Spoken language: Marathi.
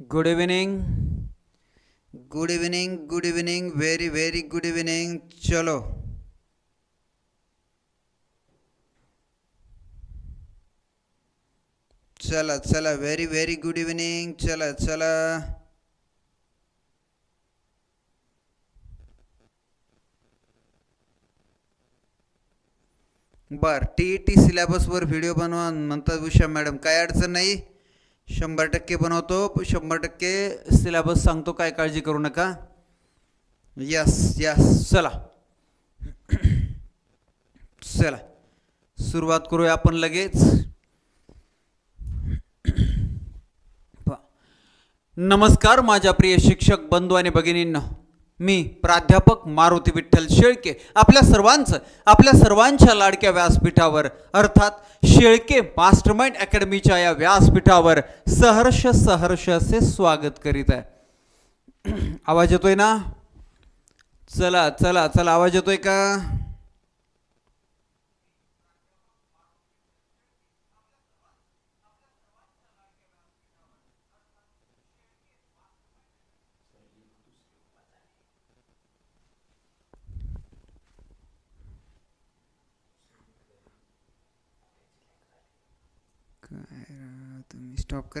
Good evening good evening good evening very very good evening चलो चला चला व्हेरी व्हेरी गुड इव्हिनिंग चला चला बर टी ई टी सिलेबसवर व्हिडिओ बनवा म्हणतात उषा मॅडम काय अडचण नाही? शंभर टक्के बनवतो. शंभर टक्के सिलेबस सांगतो काय काळजी करू नका. यस यस चला. चला. सुरुवात करूया आपण लगेच. नमस्कार माझ्या प्रिय शिक्षक बंधू आणि भगिनींना. मी प्राध्यापक मारुती विठ्ठल शेळके आपल्या सर्वांचं आपल्या सर्वांच्या लाडक्या व्यासपीठावर अर्थात शेळके मास्टरमाइंड अकॅडमीच्या या व्यासपीठावर सहर्ष सहर्ष असे स्वागत करीत आहे. आवाज येतोय ना? चला चला चला आवाज येतोय का? तुम्ही स्टॉप कर.